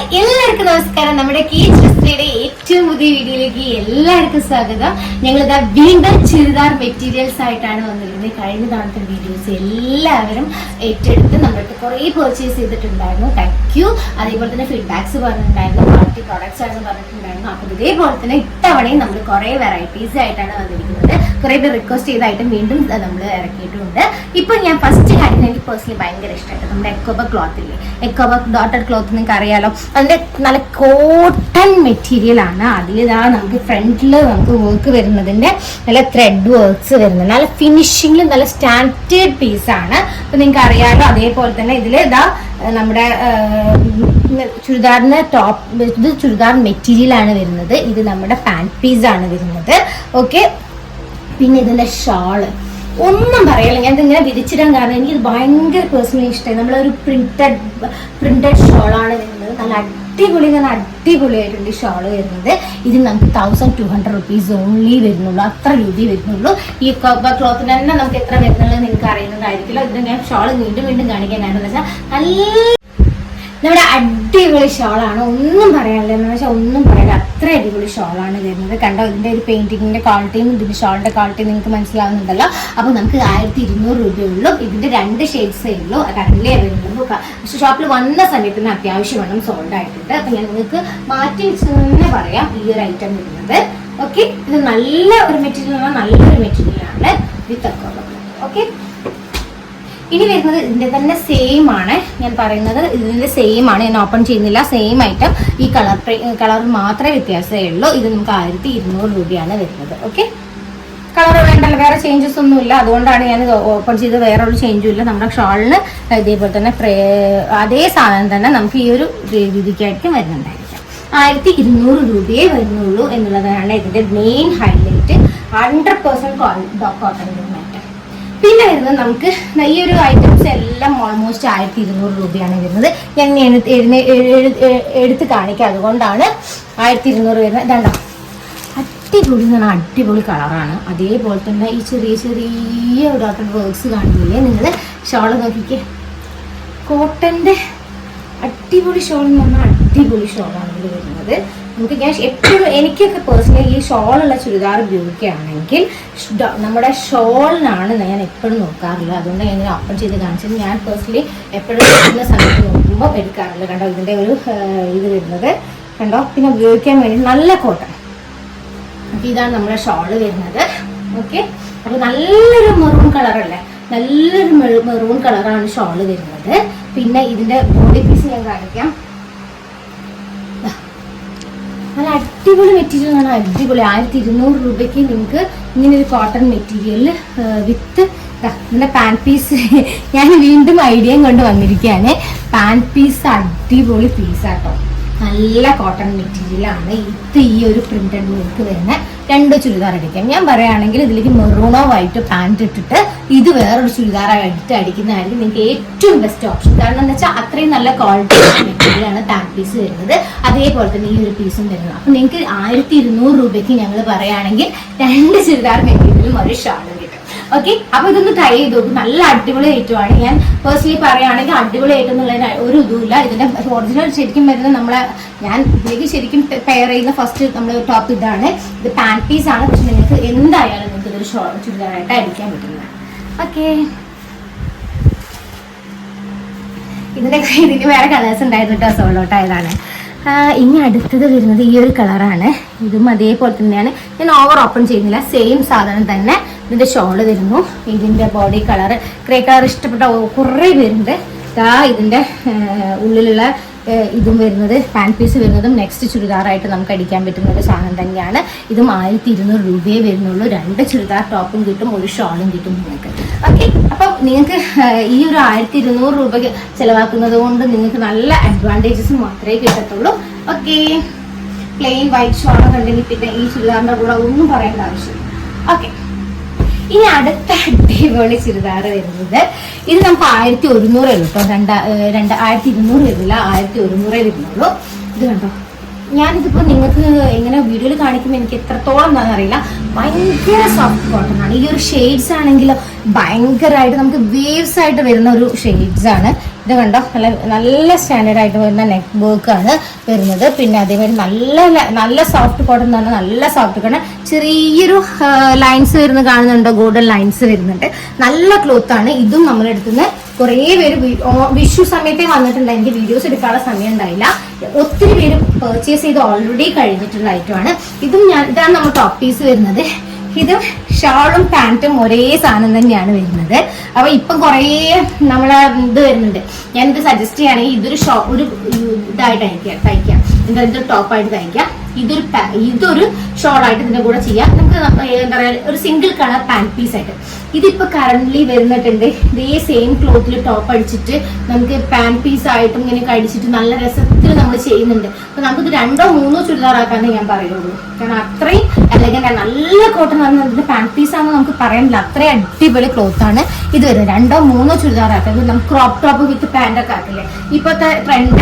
എല്ലാവർക്കും നമസ്കാരം. നമ്മുടെ കീച്ച് ഏറ്റവും പുതിയ വീഡിയോയിലേക്ക് എല്ലാവർക്കും സ്വാഗതം. ഞങ്ങളിതാ വീണ്ടും ചുരിദാർ മെറ്റീരിയൽസ് ആയിട്ടാണ് വന്നിരുന്നത് കഴിഞ്ഞ തവണത്തെ വീഡിയോസ് എല്ലാവരും ഏറ്റെടുത്ത് നമ്മൾക്ക് കുറെ കുറേ പർച്ചേസ് ചെയ്തിട്ടുണ്ടായിരുന്നു. താങ്ക് യു അതേപോലെ തന്നെ ഫീഡ്ബാക്സ് പറഞ്ഞിട്ടുണ്ടായിരുന്നു. ക്വാളിറ്റി പ്രോഡക്ട്സ് ആണെന്ന് പറഞ്ഞിട്ടുണ്ടായിരുന്നു. അപ്പോൾ ഇതേപോലെ തന്നെ ഇത്തവണയും നമ്മൾ കുറെ വെറൈറ്റീസ് ആയിട്ടാണ് വന്നിരിക്കുന്നത്. കുറെ പേർ റിക്വസ്റ്റ് ചെയ്തായിട്ട് വീണ്ടും നമ്മൾ ഇറക്കിയിട്ടുണ്ട്. ഇപ്പൊ ഞാൻ ഫസ്റ്റ് കാര്യം എനിക്ക് പേഴ്സണലി ഭയങ്കര ഇഷ്ടമായിട്ട് നമ്മുടെ എക്കോബ ക്ലോത്ത് ഇല്ലേ? എക്കോബ ഡോട്ടഡ് ക്ലോത്ത് നിങ്ങൾക്ക് അറിയാലോ. അതിന്റെ നല്ല കോട്ടൺ മെറ്റീരിയൽ ആണ്. അതിലിതാ നമുക്ക് ഫ്രണ്ടിൽ നമുക്ക് വർക്ക് വരുന്നതിന്റെ നല്ല ത്രെഡ് വർക്ക്സ് വരുന്നത്. നല്ല ഫിനിഷിങ്ങിൽ നല്ല സ്റ്റാൻഡേർഡ് പീസ് ആണ്. അപ്പൊ നിങ്ങൾക്ക് അറിയാമല്ലോ അതേപോലെ തന്നെ ഇതിൽ ഇതാ നമ്മുടെ ചുരിദാറിന് ടോപ്പ് ഇത് ചുരിദാർ മെറ്റീരിയൽ ആണ് വരുന്നത്. ഇത് നമ്മുടെ പാന്റ് പീസ് ആണ് വരുന്നത്. ഓക്കെ പിന്നെ ഇതിന്റെ ഷാൾ ഒന്നും പറയല്ല ഞാൻ ഇതിങ്ങനെ വിരിച്ചിടാൻ കാരണം എനിക്ക് ഭയങ്കര പേഴ്സണലി ഇഷ്ടമായി. നമ്മളൊരു പ്രിന്റഡ് പ്രിന്റഡ് ഷോളാണ് വരുന്നത് അടിപൊളി നല്ല അടിപൊളിയായിട്ടുണ്ട് ഈ ഷോൾ വരുന്നത്. ഇത് നമുക്ക് thousand two hundred rupees only വരുന്നുള്ളൂ. അത്ര രൂപ വരുന്നുള്ളൂ. ഈ ക്ലോത്തിന് തന്നെ നമുക്ക് എത്ര വരുന്നുള്ളത് നിങ്ങൾക്ക് അറിയുന്നതായിരിക്കില്ല. ഇത് ഞാൻ ഷോൾ വീണ്ടും വീണ്ടും കാണിക്കാൻ കാരണം വെച്ചാൽ നല്ല നമ്മുടെ അടിപൊളി ഷോളാണ്. ഒന്നും പറയാനില്ല. എന്ന് വെച്ചാൽ ഒന്നും പറയാനില്ല. അത്ര അടിപൊളി ഷോളാണ് വരുന്നത് കണ്ടോ? ഇതിന്റെ ഒരു പെയിന്റിങ്ങിന്റെ ക്വാളിറ്റിയും ഇതിന്റെ ഷോളിന്റെ ക്വാളിറ്റിയും നിങ്ങൾക്ക് മനസ്സിലാവുന്നുണ്ടല്ലോ. അപ്പൊ നമുക്ക് ആയിരത്തി ഇരുന്നൂറ് രൂപയുള്ളൂ. ഇതിന്റെ രണ്ട് ഷെയ്ഡ്സേ ഉള്ളൂ. കറന്റ് അവൈലബിൾ പക്ഷേ ഷോപ്പിൽ വന്ന സമയത്ത് തന്നെ അത്യാവശ്യം വേണം സോൾഡ് ആയിട്ടുണ്ട്. അപ്പൊ ഞാൻ നിങ്ങൾക്ക് മാറ്റി വെച്ച് തന്നെ പറയാം ഈ ഒരു ഐറ്റം വരുന്നത്. ഓക്കെ ഇത് നല്ല ഒരു മെറ്റീരിയൽ നല്ല നല്ലൊരു മെറ്റീരിയൽ ആണ്. വിത്ത് അക്കോളം ഓക്കെ ഇനി വരുന്നത് ഇതിന്റെ തന്നെ സെയിം ആണ്. ഞാൻ പറയുന്നത് ഇതിന്റെ സെയിം ആണ്. ഞാൻ ഓപ്പൺ ചെയ്യുന്നില്ല. സെയിം ഐറ്റം ഈ കളർ കളർ മാത്രമേ വ്യത്യാസമേ ഉള്ളൂ. ഇത് നമുക്ക് ആയിരത്തി ഇരുന്നൂറ് രൂപയാണ് വരുന്നത്. ഓക്കെ കളർ വേണ്ടല്ലോ വേറെ ചേഞ്ചസ് ഒന്നും ഇല്ല അതുകൊണ്ടാണ് ഞാൻ ഓപ്പൺ ചെയ്ത് വേറെ ഒരു ചേഞ്ചും ഇല്ല. നമ്മുടെ ഷാളിന് ഇതേപോലെ തന്നെ അതേ സാധനം തന്നെ നമുക്ക് ഈ ഒരു രീതിക്കായിരിക്കും വരുന്നുണ്ടായിരിക്കാം ആയിരത്തി ഇരുന്നൂറ് രൂപയേ വരുന്നുള്ളൂ എന്നുള്ളതാണ് ഇതിന്റെ main highlight hundred percent cotton പിന്നെ വരുന്നത് നമുക്ക് ഈ ഒരു ഐറ്റംസ് എല്ലാം ഓൾമോസ്റ്റ് ആയിരത്തി ഇരുന്നൂറ് രൂപയാണ് വരുന്നത്. ഞാൻ എടുത്ത് കാണിക്കാം. അതുകൊണ്ടാണ് ആയിരത്തി ഇരുന്നൂറ് വരുന്നത് ഇതാണ്ടോ അടിപൊളി എന്ന് പറഞ്ഞാൽ അടിപൊളി കളറാണ് അതേപോലെ തന്നെ ഈ ചെറിയ ചെറിയ ഡോട്ടർ വർക്ക്സ് കാണുന്നില്ലേ നിങ്ങൾ ഷോൾ നോക്കിക്കേ. കോട്ടന്റെ അടിപൊളി ഷോൾ എന്ന് പറഞ്ഞാൽ അടിപൊളി ഷോളാണ് ഇതിൽ വരുന്നത്. നമുക്ക് ഞാൻ എപ്പോഴും എനിക്കൊക്കെ പേഴ്സണലി ഈ ഷോളുള്ള ചുരിദാർ ഉപയോഗിക്കുകയാണെങ്കിൽ നമ്മുടെ ഷോളിനാണ് ഞാൻ എപ്പോഴും നോക്കാറില്ല അതുകൊണ്ട് ഞാൻ ഇങ്ങനെ ഓപ്പൺ ചെയ്ത് കാണിച്ചത്. ഞാൻ പേഴ്സണലി എപ്പോഴും എടുക്കുന്ന സമയത്ത് നോക്കുമ്പോൾ എടുക്കാറില്ല. കണ്ടോ? ഇതിന്റെ ഒരു ഇത് വരുന്നത്. കണ്ടോ? പിന്നെ ഉപയോഗിക്കാൻ വേണ്ടി നല്ല കോട്ടൺ. അപ്പം ഇതാണ് നമ്മുടെ ഷോൾ വരുന്നത്. ഓക്കെ? അപ്പോൾ നല്ലൊരു മെറൂൺ കളറല്ലേ? നല്ലൊരു മെറൂൺ കളറാണ് ഷോൾ വരുന്നത്. പിന്നെ ഇതിന്റെ ബോഡി പീസ് ഞാൻ കാണിക്കാം. നല്ല അടിപൊളി മെറ്റീരിയൽ ആണ് അടിപൊളി. ആയിരത്തി ഇരുന്നൂറ് രൂപയ്ക്ക് നിങ്ങൾക്ക് ഇങ്ങനെ ഒരു കോട്ടൺ മെറ്റീരിയൽ വിത്ത് നിന്റെ പാൻ പീസ് ഞാൻ വീണ്ടും ഐഡിയയും കൊണ്ട് വന്നിരിക്കുകയാണ്. പാൻ പീസ് അടിപൊളി പീസാട്ടോ നല്ല കോട്ടൺ മെറ്റീരിയലാണ് ഇത് ഈ ഒരു പ്രിന്റഡ് നിങ്ങൾക്ക് വരുന്ന രണ്ട് ചുരിദാർ അടിക്കാം. ഞാൻ പറയുകയാണെങ്കിൽ ഇതിലേക്ക് മെറൂണോ വൈറ്റോ പാന്റ് ഇട്ടിട്ട് ഇത് വേറൊരു ചുരിദാർ അടിച്ച് അടിക്കുന്നതായിരിക്കും നിങ്ങൾക്ക് ഏറ്റവും ബെസ്റ്റ് ഓപ്ഷൻ കാരണം എന്ന് വെച്ചാൽ അത്രയും നല്ല ക്വാളിറ്റി മെറ്റീരിയലാണ് പാക്ക് പീസ് വരുന്നത്. അതേപോലെ തന്നെ ഈ ഒരു പീസും വരുന്നത്. അപ്പം നിങ്ങൾക്ക് ആയിരത്തി ഇരുന്നൂറ് രൂപയ്ക്ക് ഞങ്ങൾ പറയുകയാണെങ്കിൽ രണ്ട് ചുരിദാർ മെറ്റീരിയലും ഒരു ഷാളും ഓക്കെ അപ്പൊ ഇതൊന്ന് ട്രൈ ചെയ്ത് നോക്കും. നല്ല അടിപൊളി ഐറ്റമാണ് ഞാൻ പേഴ്സണലി പറയുകയാണെങ്കിൽ അടിപൊളി ഐറ്റം എന്നുള്ളതിന് ഒരു ഇതുമില്ല. ഇതിന്റെ ഒറിജിനൽ ശരിക്കും വരുന്നത് നമ്മളെ ഞാൻ ഇതിലേക്ക് ശരിക്കും പെയർ ചെയ്യുന്ന ഫസ്റ്റ് നമ്മൾ ടോപ്പ് ഇതാണ്. ഇത് പാൻ പീസ് ആണ്. പക്ഷെ നിങ്ങൾക്ക് എന്തായാലും നിങ്ങൾക്ക് ഇതൊരു ചുരിദാറായിട്ട് അടിക്കാൻ പറ്റുന്നതാണ്. ഓക്കെ ഇതിന്റെ ഇതിന് വേറെ കളേഴ്സ് ഉണ്ടായിരുന്നു കേട്ടോ. സോളോട്ടായതാണ് ഇനി അടുത്തത് വരുന്നത് ഈ ഒരു കളറാണ് ഇതും അതേപോലെ തന്നെയാണ്. ഞാൻ ഓവർ ഓപ്പൺ ചെയ്യുന്നില്ല. സെയിം സാധനം തന്നെ. ഇതിന്റെ ഷോൾ തരുന്നു. ഇതിന്റെ ബോഡി കളർ ഗ്രേ കളർ ഇഷ്ടപ്പെട്ട കുറേ പേരുണ്ട്. ഇതാ ഇതിന്റെ ഉള്ളിലുള്ള ഇതും വരുന്നത് പാൻ പീസ് വരുന്നതും നെക്സ്റ്റ് ചുരിദാറായിട്ട് നമുക്ക് അടിക്കാൻ പറ്റുന്ന ഒരു സാധനം തന്നെയാണ്. ഇതും ആയിരത്തി ഇരുന്നൂറ് രൂപയേ വരുന്നുള്ളൂ. രണ്ട് ചുരിദാർ ടോപ്പും കിട്ടും ഒരു ഷോളും കിട്ടും നിങ്ങൾക്ക്. ഓക്കെ അപ്പം നിങ്ങൾക്ക് ഈ ഒരു ആയിരത്തി ഇരുന്നൂറ് രൂപ ചിലവാക്കുന്നത് കൊണ്ട് നിങ്ങൾക്ക് നല്ല അഡ്വാന്റേജസ് മാത്രമേ കിട്ടത്തുള്ളൂ. ഓക്കെ പ്ലെയിൻ വൈറ്റ് ഷോളൊക്കെ ഉണ്ടെങ്കിൽ പിന്നെ ഈ ചുരിദാറിന്റെ കൂടെ ഒന്നും പറയേണ്ട ആവശ്യമില്ല. ഓക്കെ ഇനി അടുത്ത അടിപൊളി ചുരിദാർ വരുന്നത്. ഇത് നമുക്ക് ആയിരത്തി ഒരുന്നൂറേ ഉള്ളൂ കേട്ടോ. രണ്ട് രണ്ട് ആയിരത്തി ഇരുന്നൂറ് വരുന്നില്ല. ആയിരത്തി ഒരുന്നൂറേ വരുന്നുള്ളൂ. ഇത് കണ്ടോ? ഞാനിതിപ്പോൾ നിങ്ങൾക്ക് എങ്ങനെ വീഡിയോയിൽ കാണിക്കുമ്പോൾ എനിക്ക് എത്രത്തോളം എന്താണെന്ന് അറിയില്ല. ഭയങ്കര സോഫ്റ്റ് കോട്ടൺ ആണ്. ഈ ഒരു ഷെയ്ഡ്സ് ആണെങ്കിലോ ഭയങ്കരമായിട്ട് നമുക്ക് വേവ്സ് ആയിട്ട് വരുന്ന ഒരു ഷെയ്ഡ്സ് ആണ്. ഇത് കണ്ടോ? നല്ല നല്ല സ്റ്റാൻഡേർഡ് ആയിട്ട് വരുന്ന നെക്ക് വർക്ക് ആണ് വരുന്നത്. പിന്നെ അതേമാതിരി നല്ല നല്ല സോഫ്റ്റ് കോട്ടൺ എന്ന് പറഞ്ഞാൽ നല്ല സോഫ്റ്റ് കോട്ടൺ ചെറിയൊരു ലൈൻസ് വരുന്ന കാണുന്നുണ്ടോ? ഗോൾഡൻ ലൈൻസ് വരുന്നുണ്ട്. നല്ല ക്ലോത്ത് ആണ്. ഇതും നമ്മുടെ അടുത്തുനിന്ന് കുറേ പേര് വിഷു സമയത്തെ വന്നിട്ടുണ്ട്. എനിക്ക് വീഡിയോസ് എടുക്കാനുള്ള സമയം ഉണ്ടായില്ല. ഒത്തിരി പേര് പർച്ചേസ് ചെയ്ത് ഓൾറെഡി കഴിഞ്ഞിട്ടുള്ള ഐറ്റമാണ് ഇതും ഞാൻ ഇതാണ് നമ്മുടെ ടോപ്പ് പീസ് വരുന്നത്. ഇത് ഷാളും പാന്റും ഒരേ സാധനം തന്നെയാണ് വരുന്നത്. അപ്പൊ ഇപ്പം കുറേ നമ്മളെ ഇത് വരുന്നുണ്ട്. ഞാൻ ഇത് സജസ്റ്റ് ചെയ്യുകയാണെങ്കിൽ ഇതൊരു ഷോ ഒരു ഇതായിട്ട് അയക്കാം തയ്ക്കാം എന്താ ഇതൊരു ടോപ്പായിട്ട് തയ്ക്കാം ഇതൊരു ഇതൊരു ഷോളായിട്ട് ഇതിന്റെ കൂടെ ചെയ്യാം. നമുക്ക് എന്താ പറയുക ഒരു സിംഗിൾ കളർ പാന്റ് പീസ് ആയിട്ട്. ഇതിപ്പോ കറന്റ് വരുന്നിട്ടുണ്ട്. ഇതേ സെയിം ക്ലോത്തിൽ ടോപ്പ് അടിച്ചിട്ട് നമുക്ക് പാൻ പീസ് ആയിട്ടും ഇങ്ങനെ അടിച്ചിട്ട് നല്ല രസത്തിൽ നമ്മൾ ചെയ്യുന്നുണ്ട്. അപ്പൊ നമുക്കിത് രണ്ടോ മൂന്നോ ചുരിദാർ ആക്കാനേ ഞാൻ പറയുള്ളൂ. കാരണം അത്രയും അല്ലെങ്കിൽ നല്ല കോട്ടൺ പറഞ്ഞാൽ പാൻ പീസ് ആണെന്ന് നമുക്ക് പറയാനില്ല അത്രയും അടിപൊളി ക്ലോത്ത് ആണ് ഇത് വരുന്നത്. രണ്ടോ മൂന്നോ ഇത് നമുക്ക് ക്രോപ്പ് ടോപ്പ് വിത്ത് പാന്റ് ഒക്കെ ആക്കില്ലേ? ഇപ്പോഴത്തെ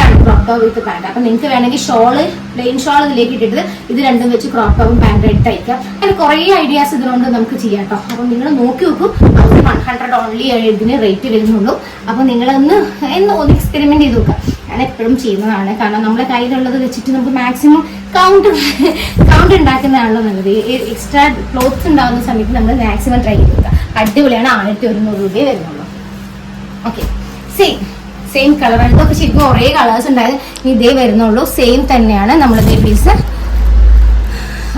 ആണ് ക്രോപ്പ് ടോപ്പ് വിത്ത് പാന്റ് അപ്പൊ നിങ്ങൾക്ക് വേണമെങ്കിൽ ഷോൾ പ്ലെയിൻ ഷോൾ ഇതിലേക്ക് ഇട്ടിട്ട് ഇത് രണ്ടും വെച്ച് ക്രോപ്പ് ടോപ്പും പാന്റ് ഇട്ട് തയ്ക്കാം. അങ്ങനെ കുറേ ഐഡിയാസ് ഇതുകൊണ്ട് നമുക്ക് ചെയ്യാം കേട്ടോ. അപ്പൊ നിങ്ങൾ നോക്കി നോക്കും നമുക്ക് വൺ ഹൺഡ്രഡ് ഓൺലി ഇതിന് റേറ്റ് വരുന്നുള്ളൂ. അപ്പൊ നിങ്ങളൊന്ന് എന്ന് ഒന്ന് എക്സ്പെരിമെന്റ് ചെയ്ത് നോക്കാം ഞാൻ എപ്പോഴും ചെയ്യുന്നതാണ്. കാരണം നമ്മുടെ കയ്യിലുള്ളത് വെച്ചിട്ട് നമുക്ക് മാക്സിമം കൗണ്ട് കൗണ്ട് ഉണ്ടാക്കുന്നതാണല്ലോ നല്ലത്. എക്സ്ട്രാ ക്ലോത്ത്സ് ഉണ്ടാകുന്ന സമയത്ത് നമ്മൾ മാക്സിമം ട്രൈ ചെയ്ത് നോക്കുക. അടിപൊളിയാണ്. ആയിരത്തി ഒരുന്നൂറ് രൂപയെ വരുന്നുള്ളൂ. ഓക്കെ സെയിം സെയിം കളറാണ് ഇതൊക്കെ ശരിക്കും കുറേ കളേഴ്സ് ഉണ്ടായത് ഇതേ വരുന്നുള്ളൂ. സെയിം തന്നെയാണ് നമ്മളിതേ പീസ്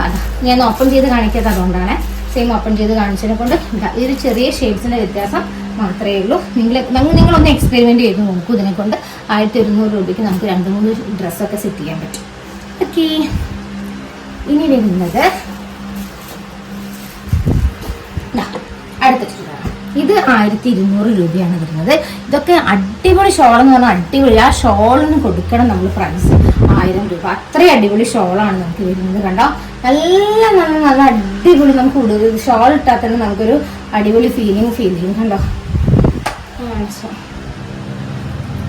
അതാ. ഞാൻ ഓപ്പൺ ചെയ്ത് കാണിക്കാത്തത് അതുകൊണ്ടാണ്. സെയിം ഓപ്പൺ ചെയ്ത് കാണിച്ചതിനെ കൊണ്ട് ഈ ഒരു ചെറിയ ഷെയ്ഡ്സിന്റെ വ്യത്യാസം മാത്രമേ ഉള്ളൂ. നിങ്ങൾ നിങ്ങൾ നിങ്ങളൊന്ന് എക്സ്പെരിമെന്റ് ചെയ്ത് നോക്കൂ ഇതിനെ കൊണ്ട്. ആയിരത്തി ഒരുന്നൂറ് രൂപയ്ക്ക് നമുക്ക് രണ്ട് മൂന്ന് ഡ്രസ്സൊക്കെ സെറ്റ് ചെയ്യാൻ പറ്റും. ഓക്കെ ഇനി വരുന്നത് ഇത് ആയിരത്തി ഇരുന്നൂറ് രൂപയാണ് വരുന്നത്. ഇതൊക്കെ അടിപൊളി ഷോൾ എന്ന് പറഞ്ഞാൽ അടിപൊളി. ആ ഷോളിന് കൊടുക്കണം നമ്മൾ പ്രൈസ് ആയിരം രൂപ. അത്രയും അടിപൊളി ഷോളാണ് നമുക്ക് വരുന്നത് കണ്ടോ? നല്ല നല്ല നല്ല അടിപൊളി നമുക്ക് ഷോൾ ഇട്ടാൽ തന്നെ നമുക്കൊരു അടിപൊളി ഫീലിംഗ് ഫീൽ ചെയ്യും കണ്ടോ.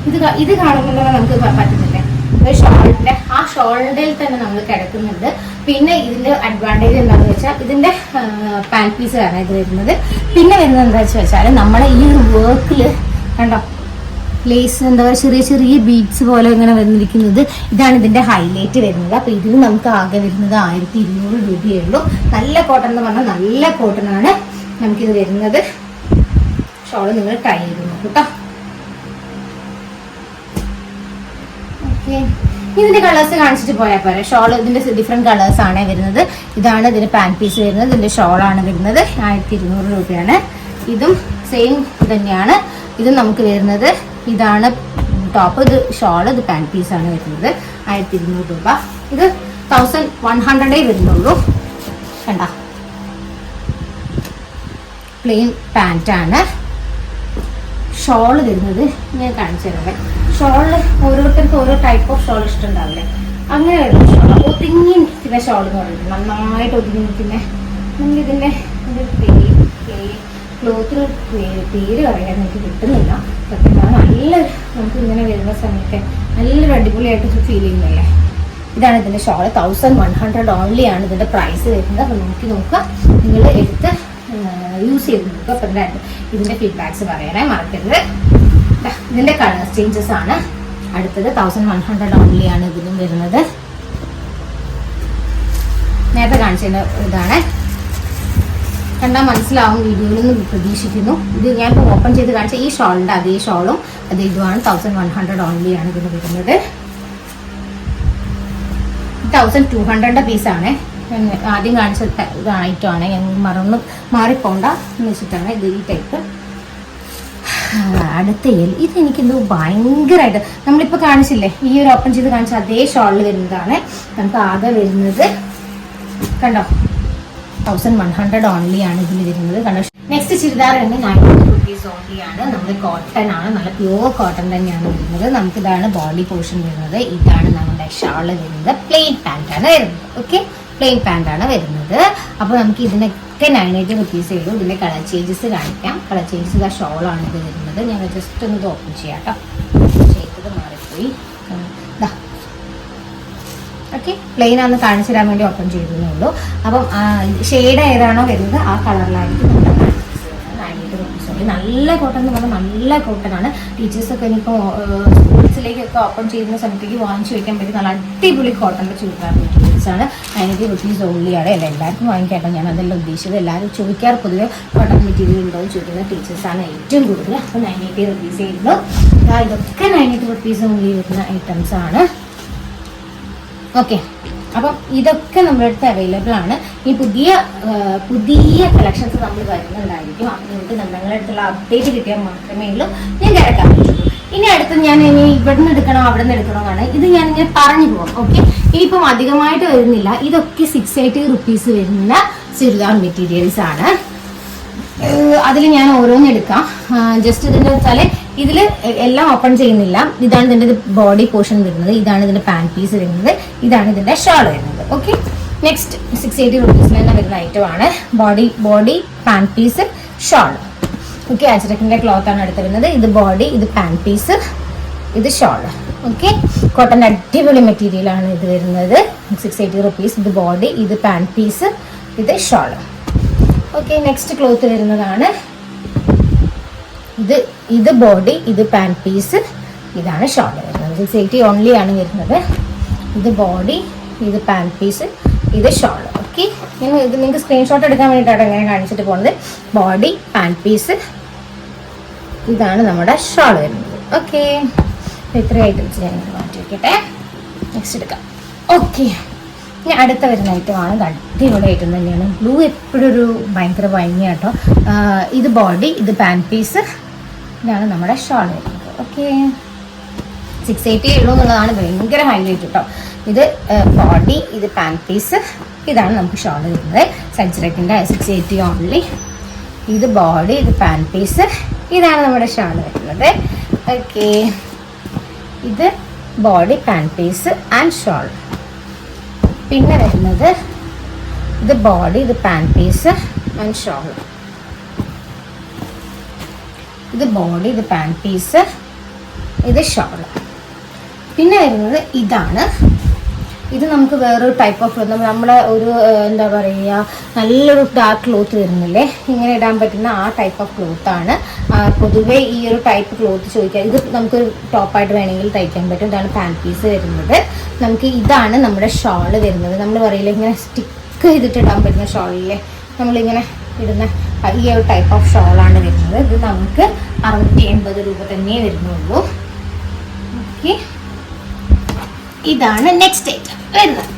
ഇത് ഇത് കാണുമ്പോൾ നമുക്ക് പറ്റുന്നില്ലേ ഷോളിന്റെ ആ ഷോളിന്റെ തന്നെ നമ്മൾ കിടക്കുന്നുണ്ട്. പിന്നെ ഇതിന്റെ അഡ്വാന്റേജ് എന്താണെന്ന് വെച്ചാൽ ഇതിന്റെ പാൻ പീസ് ആണ് ഇത് വരുന്നത്. പിന്നെ വരുന്നത് എന്താ വെച്ചാൽ നമ്മുടെ ഈ ഒരു വർക്കിൽ കണ്ടോ? ലേസ് എന്താ പറയുക ചെറിയ ചെറിയ ബീഡ്സ് പോലെ ഇങ്ങനെ വന്നിരിക്കുന്നത്. ഇതാണ് ഇതിന്റെ ഹൈലൈറ്റ് വരുന്നത്. അപ്പൊ ഇതിന് നമുക്ക് ആകെ വരുന്നത് ആയിരത്തി ഇരുന്നൂറ് രൂപയേ ഉള്ളൂ നല്ല കോട്ടൺ എന്ന് പറഞ്ഞാൽ നല്ല കോട്ടൺ ആണ് നമുക്കിത് വരുന്നത്. ഷോൾ നിങ്ങൾ ട്രൈ ചെയ്ത് നോക്കൂട്ടോ ഓക്കെ ഇതിന്റെ കളേഴ്സ് കാണിച്ചിട്ട് പോയാൽ പോരെ. ഷോൾ ഇതിന്റെ ഡിഫറെന്റ് കളേഴ്സ് ആണ് വരുന്നത്. ഇതാണ് ഇതിന്റെ പാൻ പീസ് വരുന്നത്. ഇതിന്റെ ഷോൾ ആണ് വരുന്നത്. ആയിരത്തി ഇരുന്നൂറ് രൂപയാണ്. ഇതും സെയിം തന്നെയാണ്. ഇത് നമുക്ക് വരുന്നത് ഇതാണ് ടോപ്പ് ഇത് ഷോൾ ഇത് പാൻ പീസ് ആണ് വരുന്നത്. ആയിരത്തി ഇരുന്നൂറ് രൂപ. ഇത് തൗസൻഡ് വൺ ഹൺഡ്രഡേ വരുന്നുള്ളൂ. കണ്ട? പ്ലെയിൻ പാന്റാണ് ഷോൾ വരുന്നത് ഞാൻ കാണിച്ചു തരാം. ഷോൾ ഓരോരുത്തർക്ക് ഓരോ ടൈപ്പ് ഓഫ് ഷോൾ ഇഷ്ടമുണ്ടാവില്ലേ? അങ്ങനെ ഷോൾ. ഒതുങ്ങി നിൽക്കുന്ന ഷോൾ എന്ന് പറയുന്നത് നന്നായിട്ട് ഒതുങ്ങി നിൽക്കുന്ന നമ്മളിതിന്റെ ഒരു പേര് ക്ലോത്തിന് പേര് പേര് പറയാൻ എനിക്ക് കിട്ടുന്നില്ല. പറഞ്ഞാൽ നല്ല നമുക്ക് ഇങ്ങനെ വരുന്ന സമയത്ത് നല്ലൊരു അടിപൊളിയായിട്ട് ഫീൽ ചെയ്യുന്നില്ലേ ഇതാണ് ഇതിന്റെ shawl. Thousand one hundred only ആണ് ഇതിന്റെ പ്രൈസ് വരുന്നത്. അപ്പം നോക്കി നോക്കുക. നിങ്ങൾ എടുത്ത് യൂസ് ചെയ്ത് നോക്കുക. അപ്പം ഇതിന്റെ ഇതിന്റെ ഫീഡ്ബാക്സ് പറയണേ മറക്കരുത്. ദാ, ഇതിന്റെ കളർ ചേഞ്ചസ് ആണ്. അടുത്തത് തൗസൻഡ് വൺ ഹൺഡ്രഡ് ഓൺലി ആണ് ഇതിനും വരുന്നത്. നേരത്തെ കാണിച്ചതിന് ഇതാണ്. കണ്ടാൽ മനസ്സിലാവും വീഡിയോയിൽ നിന്ന് പ്രതീക്ഷിക്കുന്നു. ഇത് ഞാൻ ഇപ്പോൾ ഓപ്പൺ ചെയ്ത് കാണിച്ച ഈ ഷോളിന്റെ അതേ ഷോളും അത് ഇതുമാണ്. തൗസൻഡ് വൺ ഹൺഡ്രഡ് ഓൺലി ആണ് ഇതിന് വരുന്നത്. തൗസൻഡ് ടു ഹൺഡ്രഡിന്റെ പീസാണ് ആദ്യം കാണിച്ച ഇതാണ് ഐറ്റമാണ് ഞാൻ മറന്ന് മാറിപ്പോണ്ട എന്ന് വെച്ചിട്ടാണ് ഇത് ഈ ടൈപ്പ് അടുത്ത എൽ ഇതെനിക്കെന്തോ ഭയങ്കരമായിട്ട് നമ്മളിപ്പോൾ കാണിച്ചില്ലേ ഈ ഒരു ഓപ്പൺ ചെയ്ത് കാണിച്ച അതേ ഷോളിൽ വരുന്നതാണ്. നമുക്ക് ആകെ വരുന്നത് കണ്ടോ? തൗസൻഡ് വൺ ഹൺഡ്രഡ് ഓൺലി ആണ് ഇതിൽ വരുന്നത്. കണ്ടോ? നെക്സ്റ്റ് ചുരിദാർ തന്നെ നയന്റി റുപ്പീസ് ഓൺലി ആണ്. നമ്മൾ കോട്ടൺ ആണ്. നല്ല പ്യുവർ കോട്ടൺ തന്നെയാണ് വരുന്നത്. നമുക്ക് ഇതാണ് ബോഡി പോർഷൻ വരുന്നത്. ഇതാണ് നമ്മുടെ ഷാൾ വരുന്നത്. പ്ലെയിൻ പാന്റാണ് വരുന്നത്. ഓക്കെ പ്ലെയിൻ പാന്റ് ആണ് വരുന്നത്. അപ്പോൾ നമുക്ക് ഇതിനൊക്കെ നയൻ എയ്റ്റി റുപ്പീസേ ഉള്ളൂ. ഇതിന്റെ കളർ ചേഞ്ചസ് കാണിക്കാം. കളർ ചേഞ്ചസ് ഇതാ ഷോളാണ് ഇത് വരുന്നത്. ഞാൻ ജസ്റ്റ് ഒന്ന് ഓപ്പൺ ചെയ്യാം കേട്ടോ ചെയ്തത് മാറിപ്പോയി. ഓക്കെ പ്ലെയിൻ ആണെന്ന് കാണിച്ചു തരാൻ വേണ്ടി ഓപ്പൺ ചെയ്തതേ ഉള്ളൂ. അപ്പം ഷെയ്ഡ് ഏതാണോ വരുന്നത് ആ കളറിലായിരിക്കും നല്ല കോട്ടൺ എന്ന് പറഞ്ഞാൽ നല്ല കോട്ടൺ ആണ്. ടീച്ചേഴ്സൊക്കെ ഇനിയിപ്പോൾ സ്കൂൾസിലേക്കൊക്കെ ഓപ്പൺ ചെയ്യുന്ന സമയത്തേക്ക് വാങ്ങിച്ചു വയ്ക്കാൻ പറ്റും നല്ല അടിപൊളി കോട്ടൺ ചൂടാൻ മെറ്റീരിയൽസ് ആണ് നയന്റി റുപ്പീസ് ഓൺലിയാണ് അല്ല? എല്ലാവർക്കും വാങ്ങിക്കാട്ടോ. ഞാൻ അതല്ല ഉദ്ദേശിച്ചത്. എല്ലാവരും ചോദിക്കാറ് പൊതുവെ കോട്ടൺ മെറ്റീരിയൽ ഉണ്ടോ എന്ന് ചോദിക്കുന്ന ടീച്ചേഴ്സാണ് ഏറ്റവും കൂടുതൽ. അപ്പോൾ നയൻ എയ്റ്റി റുപ്പീസ് ദാ ഇതൊക്കെ നയൻ എയ്റ്റി റുപ്പീസ് ഓൺലി വരുന്ന ഐറ്റംസ് ആണ്. ഓക്കെ അപ്പം ഇതൊക്കെ നമ്മുടെ അടുത്ത് അവൈലബിൾ ആണ്. ഈ പുതിയ പുതിയ കളക്ഷൻസ് നമ്മൾ വരുന്നുണ്ടായിരിക്കും. അപ്പം നിങ്ങൾക്ക് നമ്മുടെ അടുത്തുള്ള അപ്ഡേറ്റ് കിട്ടിയാൽ മാത്രമേ ഉള്ളൂ. ഞാൻ കിടക്കാൻ പറ്റുള്ളൂ ഇനി അടുത്ത് ഞാൻ ഇനി ഇവിടെ നിന്ന് എടുക്കണോ അവിടെ നിന്ന് എടുക്കണോ എന്നാണ് ഇത് ഞാൻ ഇങ്ങനെ പറഞ്ഞു പോകാം. ഓക്കെ ഇനിയിപ്പം അധികമായിട്ട് വരുന്നില്ല. ഇതൊക്കെ സിക്സ് എയ്റ്റി റുപ്പീസ് വരുന്ന ചുരിദാർ മെറ്റീരിയൽസ് ആണ്. അതിൽ ഞാൻ ഓരോന്നെടുക്കാം ജസ്റ്റ് ഇതിന്റെ വെച്ചാൽ ഇതിൽ എല്ലാം ഓപ്പൺ ചെയ്യുന്നില്ല. ഇതാണ് ഇതിന്റെ ബോഡി പോർഷൻ വരുന്നത്. ഇതാണ് ഇതിന്റെ പാൻ പീസ് വരുന്നത്. ഇതാണ് ഇതിന്റെ ഷാൾ വരുന്നത്. ഓക്കെ നെക്സ്റ്റ് സിക്സ് എയ്റ്റി റുപ്പീസിൽ തന്നെ വരുന്ന ആണ് body body pant piece shawl okay അച്ചടക്കിന്റെ cloth ആണ് അടുത്ത് വരുന്നത്. ഇത് ബോഡി ഇത് പാൻ പീസ് ഇത് ഷാൾ ഓക്കെ കോട്ടൺ അടിപൊളി മെറ്റീരിയൽ ആണ് ഇത് വരുന്നത്. സിക്സ് എയ്റ്റി റുപ്പീസ് ഇത് ബോഡി ഇത് പാന്റ് പീസ് ഇത് ഷാൾ ഓക്കെ നെക്സ്റ്റ് ക്ലോത്ത് വരുന്നതാണ്. ഇത് ഇത് ബോഡി ഇത് പാന്റ് പീസ് ഇതാണ് ഷോൾ വരുന്നത്. സിക്സ് എയ്റ്റി ഓൺലി ആണ് വരുന്നത്. ഇത് ബോഡി ഇത് പാന്റ് പീസ് ഇത് ഷോൾ ഓക്കെ ഞാൻ ഇത് നിങ്ങൾക്ക് സ്ക്രീൻഷോട്ട് എടുക്കാൻ വേണ്ടിയിട്ടാണ് ഇങ്ങനെ കാണിച്ചിട്ട് പോകുന്നത്. ബോഡി പാന്റ് പീസ് ഇതാണ് നമ്മുടെ ഷോൾ വരുന്നത്. ഓക്കെ ഇത്രയും ഐറ്റംസ് ഞാൻ മാറ്റി വയ്ക്കട്ടെ നെക്സ്റ്റ് എടുക്കാം. ഓക്കെ ഇനി അടുത്ത വരുന്ന ഐറ്റമാണ് അടിപൊളി ഐറ്റം തന്നെയാണ്. ബ്ലൂ എപ്പോഴും ഒരു ഭയങ്കര ഭംഗി കേട്ടോ. ഇത് ബോഡി ഇത് പാൻ പീസ് ഇതാണ് നമ്മുടെ ഷോൾ വരുന്നത്. ഓക്കെ സിക്സ് എയ്റ്റി ഉള്ളൂ എന്നുള്ളതാണ് ഭയങ്കര ഹൈലൈറ്റ് കേട്ടോ. ഇത് ബോഡി ഇത് പാൻ പീസ് ഇതാണ് നമുക്ക് ഷോൾ വരുന്നത്. സജ്ജറക്കിന്റെ സിക്സ് എയ്റ്റി ഓൺലി ഇത് ബോഡി ഇത് പാൻ പീസ് ഇതാണ് നമ്മുടെ ഷോൾ വരുന്നത്. ഓക്കെ ഇത് body pant piece and shawl പിന്നെ വരുന്നത് ഇത് ബോഡി ഇത് പാൻ പീസ് ആൻഡ് ഷോൾ ഇത് ബോഡി ഇത് പാൻ പീസ് ഇത് ഷോൾ പിന്നെ വരുന്നത് ഇതാണ് ഇത് നമുക്ക് വേറൊരു ടൈപ്പ് ഓഫ് നമ്മളെ ഒരു എന്താ പറയുക നല്ലൊരു ഡാർക്ക് ക്ലോത്ത് വരുന്നില്ലേ? ഇങ്ങനെ ഇടാൻ പറ്റുന്ന ആ ടൈപ്പ് ഓഫ് ക്ലോത്ത് ആണ്. പൊതുവെ ഈ ഒരു ടൈപ്പ് ക്ലോത്ത് ചോദിക്കാം ഇത് നമുക്കൊരു ടോപ്പായിട്ട് വേണമെങ്കിൽ തയ്ക്കാൻ പറ്റും. ഇതാണ് പാൻ പീസ് വരുന്നത്. നമുക്ക് ഇതാണ് നമ്മുടെ ഷോൾ വരുന്നത്. നമ്മൾ പറയില്ല ഇങ്ങനെ സ്റ്റിക്ക് ചെയ്തിട്ട് ഇടാൻ പറ്റുന്ന ഷോളില്ലേ നമ്മളിങ്ങനെ ഇടുന്ന ഈ ഒരു ടൈപ്പ് ഓഫ് ഷോളാണ് വരുന്നത്. ഇത് നമുക്ക് അറുന്നൂറ്റി എൺപത് രൂപ തന്നെ വരുന്നുള്ളൂ. ഓക്കെ. ഇതാണ് നെക്സ്റ്റ് ഐറ്റം വരുന്നത്.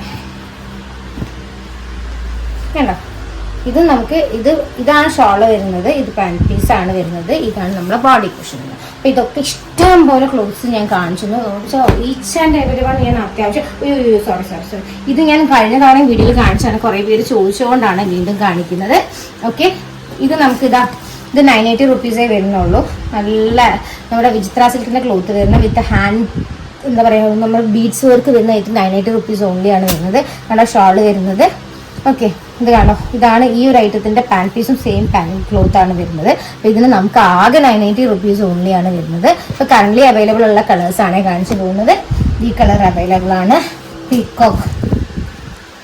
കണ്ടോ? ഇത് നമുക്ക് ഇത് ഇതാണ് ഷോൾ വരുന്നത് ഇത് പാന്റ് പീസ് ആണ് വരുന്നത് ഇതാണ് നമ്മുടെ ബോഡി കുഷൻ അപ്പൊ ഇതൊക്കെ ഇഷ്ടം പോലെ ക്ലോത്ത്സ് ഞാൻ കാണിച്ചു ഈച്ച് ആൻഡ് എവരി വൺ ഞാൻ അത്യാവശ്യം സോറി സോറി സോറി ഇത് ഞാൻ കഴിഞ്ഞ തവണ വീഡിയോയിൽ കാണിച്ചാണ് കുറേ പേര് ചോദിച്ചുകൊണ്ടാണ് വീണ്ടും കാണിക്കുന്നത്. ഓക്കെ ഇത് നമുക്ക് ഇതാ ഇത് നയൻ എയ്റ്റി റുപ്പീസേ വരുന്നുള്ളൂ. നല്ല നമ്മുടെ വിചിത്ര സിൽക്കിന്റെ ക്ലോത്ത് വരുന്ന വിത്ത് ഹാൻഡ് എന്താ പറയുക നമ്മൾ ബീഡ്സ് വർക്ക് വരുന്ന ഏറ്റവും നയൻ എയ്റ്റി റുപ്പീസ് ഓൺലിയാണ് വരുന്നത്. നമ്മുടെ ഷാൾ വരുന്നത്. ഓക്കെ ഇത് കാണോ? ഇതാണ് ഈ ഒരു ഐറ്റത്തിന്റെ പാന്റ് പീസും സെയിം പാൻ ക്ലോത്ത് ആണ് വരുന്നത്. അപ്പോൾ ഇതിന് നമുക്ക് ആകെ നയൻ എയ്റ്റി റുപ്പീസ് ഓൺലിയാണ് വരുന്നത്. അപ്പോൾ കറന്റ് അവൈലബിൾ ഉള്ള കളേഴ്സ് ആണ് കാണിച്ചു പോകുന്നത്. ഈ കളർ അവൈലബിൾ ആണ്. പീക്കോക്ക്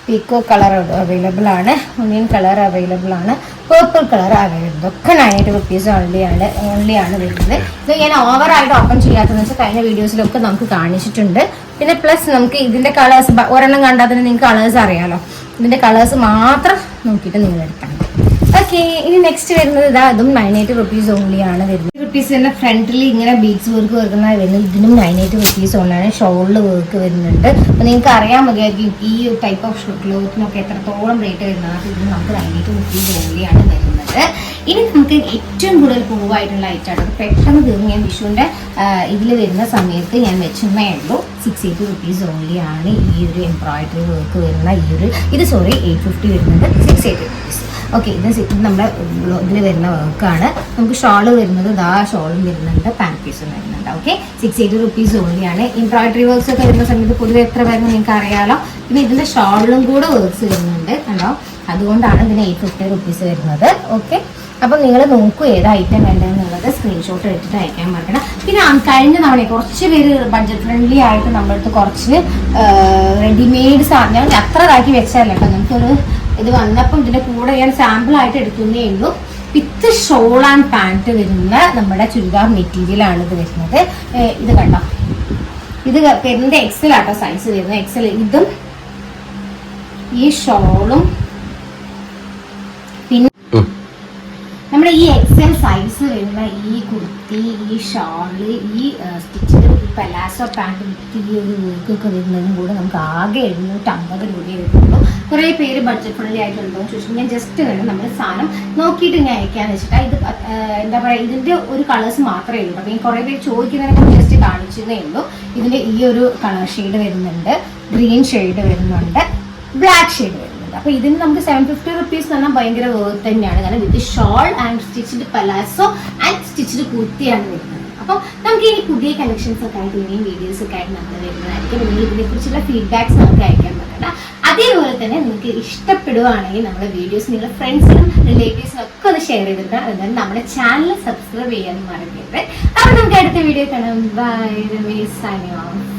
പീക്കോ കളർ അവൈലബിൾ ആണ്. ഒണിയൻ കളർ അവൈലബിൾ ആണ്. പേർപ്പിൾ കളർ അവൈലബിൾ ഇതൊക്കെ നയന്റി റുപ്പീസ് ഓൺലി ആണ്. ഓൺലി ആണ് വരുന്നത്. ഇത് ഞാൻ ഓവറായിട്ട് ഓപ്പൺ ചെയ്യാത്തതെന്ന് വെച്ചാൽ കഴിഞ്ഞ വീഡിയോസിലൊക്കെ നമുക്ക് കാണിച്ചിട്ടുണ്ട്. പിന്നെ പ്ലസ് നമുക്ക് ഇതിന്റെ കളേഴ്സ് ഒരെണ്ണം കണ്ടാൽ തന്നെ നിങ്ങൾക്ക് കളേഴ്സ് അറിയാമല്ലോ ഇതിന്റെ കളേഴ്സ് മാത്രം നോക്കിയിട്ട് നിങ്ങൾ എടുക്കണം. ഓക്കെ ഇനി നെക്സ്റ്റ് വരുന്നത് ഇതാ ഇതും നയൻ എയ്റ്റി റുപ്പീസ് ഓൺലി ആണ് വരുന്നത്. റുപ്പീസ് തന്നെ ഫ്രണ്ടിൽ ഇങ്ങനെ ബീഡ്സ് വർക്ക് വരുന്ന വരുന്നത്. ഇതിനും എയ്റ്റി റുപ്പീസ് കൊണ്ടാണ് ഷോളിൽ വർക്ക് വരുന്നുണ്ട്. അപ്പോൾ നിങ്ങൾക്ക് അറിയാൻ മതിയായിരിക്കും ഈ ടൈപ്പ് ഓഫ് ക്ലോത്തിനൊക്കെ എത്രത്തോളം റേറ്റ് വരുന്നത് അപ്പൊ ഇതിന് നമുക്ക് എയ്റ്റി റുപ്പീസ് ഓൺലിയാണ് വരുന്നത് ഇനി നമുക്ക് ഏറ്റവും കൂടുതൽ പൂവായിട്ടുള്ള ഐറ്റാണ് അത് പെട്ടെന്ന് തീർന്ന് ഞാൻ വിഷുവിന്റെ ഇതിൽ വരുന്ന സമയത്ത് ഞാൻ വെച്ചെന്നേ ഉള്ളൂ സിക്സ് എയ്റ്റി റുപ്പീസ് ഓൺലി ആണ് ഈ ഒരു എംബ്രോയിഡറി വർക്ക് വരുന്ന ഈ ഒരു ഇത് സോറി എയ്റ്റ് ഫിഫ്റ്റി വരുന്നത് സിക്സ് എയ്റ്റി റുപ്പീസ് ഓക്കെ ഇത് നമ്മുടെ ഇതിൽ വരുന്ന വർക്കാണ് നമുക്ക് ഷോൾ വരുന്നത് ദാ ഷോളും വരുന്നുണ്ട് പാന്റ് പീസും വരുന്നുണ്ട്. Okay six eighty rupees only ആണ്. എംബ്രോയിഡറി വർക്ക്സ് ഒക്കെ വരുന്ന സമയത്ത് പൊതുവെ എത്ര വരുന്നത് നിങ്ങൾക്ക് അറിയാലോ പിന്നെ ഇതിന്റെ ഷോളിലും കൂടെ വർക്ക്സ് വരുന്നുണ്ട് കണ്ടോ? അതുകൊണ്ടാണ് ഇതിന് എയ്റ്റ് ഫിഫ്റ്റി റുപ്പീസ് വരുന്നത്. ഓക്കെ അപ്പം നിങ്ങൾ നോക്കൂ ഏത് ഐറ്റം വേണ്ടതെന്നുള്ളത് സ്ക്രീൻഷോട്ട് എടുത്തിട്ട് അയക്കാൻ മറക്കണം പിന്നെ കഴിഞ്ഞ തവണ കുറച്ച് പേര് ബഡ്ജറ്റ് ഫ്രണ്ട്ലി ആയിട്ട് നമ്മളടുത്ത് കുറച്ച് റെഡിമെയ്ഡ് സാധനം അത്ര ഇതാക്കി വെച്ചതല്ല കേട്ടോ. നമുക്കൊരു ഇത് വന്നപ്പം ഇതിന്റെ കൂടെ ഞാൻ സാമ്പിൾ ആയിട്ട് എടുക്കുന്നേ ഉള്ളൂ. വിത്ത് ഷോൾ ആൻഡ് പാന്റ് വരുന്ന നമ്മുടെ ചുരിദാർ മെറ്റീരിയൽ ആണ് ഇത് വരുന്നത്. ഇത് കണ്ടോ? ഇത് പെരിന്റെ എക്സൽ ആട്ടോ സൈസ് വരുന്നത് എക്സൽ ഇതും ഈ ഷോളും പിന്നെ നമ്മുടെ ഈ എക്സൽ സൈസ് വരുന്ന ഈ കുർത്തി ഈ ഷോൾ ഈ സ്റ്റിച്ചിൽ ഈ പലാസോ പാന്റ് വിത്ത് ഈ ഒരു വർക്കൊക്കെ വരുന്നതിനും കൂടെ നമുക്ക് ആകെ എഴുന്നൂറ്റി അമ്പത് രൂപയെ വരുന്നുള്ളൂ. കുറേ പേര് ബഡ്ജറ്റ് ഫ്രണ്ട്ലി ആയിട്ടുണ്ടോ എന്ന് ചോദിച്ചു ഞാൻ ജസ്റ്റ് വേണം നമ്മൾ സാധനം നോക്കിയിട്ട് ഞാൻ അയക്കാന്ന് വെച്ചിട്ട്. ഇത് എന്താ പറയുക ഇതിന്റെ ഒരു കളേഴ്സ് മാത്രമേ ഉള്ളൂ. അപ്പം ഈ കുറേ പേര് ചോദിക്കുന്നതിനൊക്കെ ജസ്റ്റ് കാണിച്ചതേ ഉള്ളൂ. ഇതിന്റെ ഈ ഒരു കളർ ഷെയ്ഡ് വരുന്നുണ്ട്. ഗ്രീൻ ഷെയ്ഡ് വരുന്നുണ്ട്. ബ്ലാക്ക് ഷെയ്ഡ് വരുന്നുണ്ട്. അപ്പൊ ഇതിന് നമുക്ക് സെവൻ ഫിഫ്റ്റി റുപ്പീസ് എന്ന് പറഞ്ഞാൽ ഭയങ്കര വേർത്ത് തന്നെയാണ്. കാരണം with shawl and stitched palazzo and stitched കുർത്തിയാണ് വരുന്നത്. അപ്പം നമുക്ക് ഇനി പുതിയ കളക്ഷൻസ് ഒക്കെ ആയിട്ട് ഇനിയും വീഡിയോസ് ഒക്കെ ആയിട്ട് നമ്മൾ വരുന്നതായിരിക്കും. നിങ്ങൾ ഇതിനെ കുറിച്ചുള്ള ഫീഡ്ബാക്സ് നമുക്ക് അയക്കാൻ പറ്റണ്ട. അതേപോലെ തന്നെ നിങ്ങൾക്ക് ഇഷ്ടപ്പെടുവാണെങ്കിൽ നമ്മുടെ വീഡിയോസ് നിങ്ങളുടെ ഫ്രണ്ട്സിനും റിലേറ്റീവ്സിനും ഒക്കെ ഒന്ന് ഷെയർ ചെയ്തിട്ട് അതുപോലെ നമ്മുടെ ചാനൽ സബ്സ്ക്രൈബ് ചെയ്യാൻ മറക്കരുത്. അപ്പോൾ നമുക്ക് അടുത്ത വീഡിയോ കാണാം. By Ramesh of